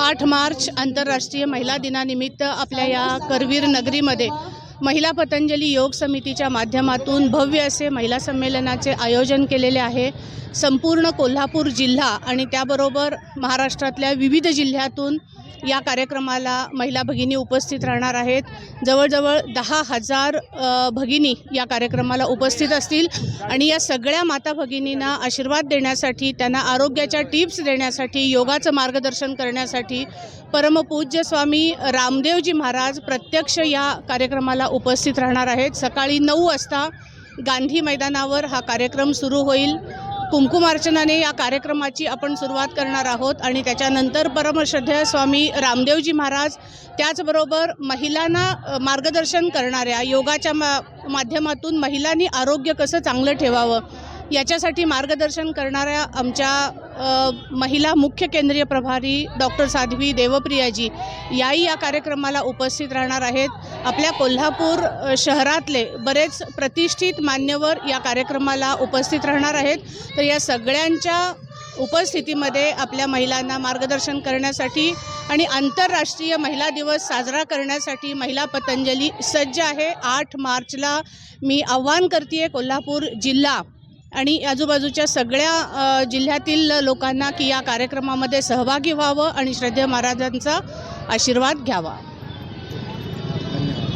आठ मार्च आंतरराष्ट्रीय महिला दिनानिमित्त आपल्या या करवीर नगरीमध्ये महिला पतंजली योग समितीच्या माध्यमातून भव्य असे महिला संमेलनाचे आयोजन केलेले आहे. संपूर्ण कोल्हापूर जिल्हा आणि त्याबरोबर महाराष्ट्रातल्या विविध जिल्ह्यातून या कार्यक्रमाला महिला भगिनी उपस्थित राहणार आहेत. जवळजवळ दहा हजार भगिनी या कार्यक्रमाला उपस्थित असतील आणि या सगळ्या माता भगिनींना आशीर्वाद देण्यासाठी त्यांना आरोग्याच्या टिप्स देण्यासाठी योगाचं मार्गदर्शन करण्यासाठी परमपूज्य स्वामी रामदेवजी महाराज प्रत्यक्ष या कार्यक्रमाला उपस्थित राहणार आहेत. सकाळी नऊ वाजता गांधी मैदानावर हा कार्यक्रम सुरू होईल. कुंकुमार्चनाने या कार्यक्रमाची आपण सुरुवात करणार आहोत आणि त्याच्यानंतर परमश्रद्धेय स्वामी रामदेवजी महाराज त्याचबरोबर महिलांना मार्गदर्शन करणाऱ्या योगाच्या मा माध्यमातून महिलांनी आरोग्य कसं चांगलं ठेवावं याच्यासाठी मार्गदर्शन करणाऱ्या आमच्या महिला मुख्य केंद्रीय प्रभारी डॉक्टर साध्वी देवप्रियाजी याही या कार्यक्रमाला उपस्थित राहणार आहेत. आपल्या कोल्हापूर शहरातले बरेच प्रतिष्ठित मान्यवर या कार्यक्रमाला उपस्थित राहणार आहेत. तर या सगळ्यांच्या उपस्थितीमध्ये आपल्या महिलांना मार्गदर्शन करण्यासाठी आणि आंतरराष्ट्रीय महिला दिवस साजरा करण्यासाठी महिला पतंजली सज्ज आहे. आठ मार्चला मी आव्हान करते कोल्हापूर जिल्हा आणि आजूबाजूच्या सगळ्या जिल्ह्यातील लोकांना की या कार्यक्रमामध्ये सहभागी व्हावं आणि श्रद्धेय महाराजांचा आशीर्वाद घ्यावा.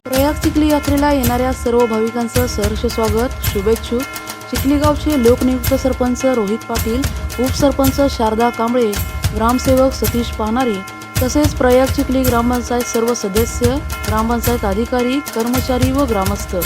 प्रयाग चिखली यात्रेला येणाऱ्या सर्व भाविकांचं सहर्ष स्वागत शुभेच्छुक चिखलीगावचे लोकनियुक्त सरपंच रोहित पाटील उपसरपंच शारदा कांबळे ग्रामसेवक सतीश पाहणारे तसेच प्रयाग चिखली ग्रामपंचायत सर्व सदस्य ग्रामपंचायत अधिकारी कर्मचारी व ग्रामस्थ.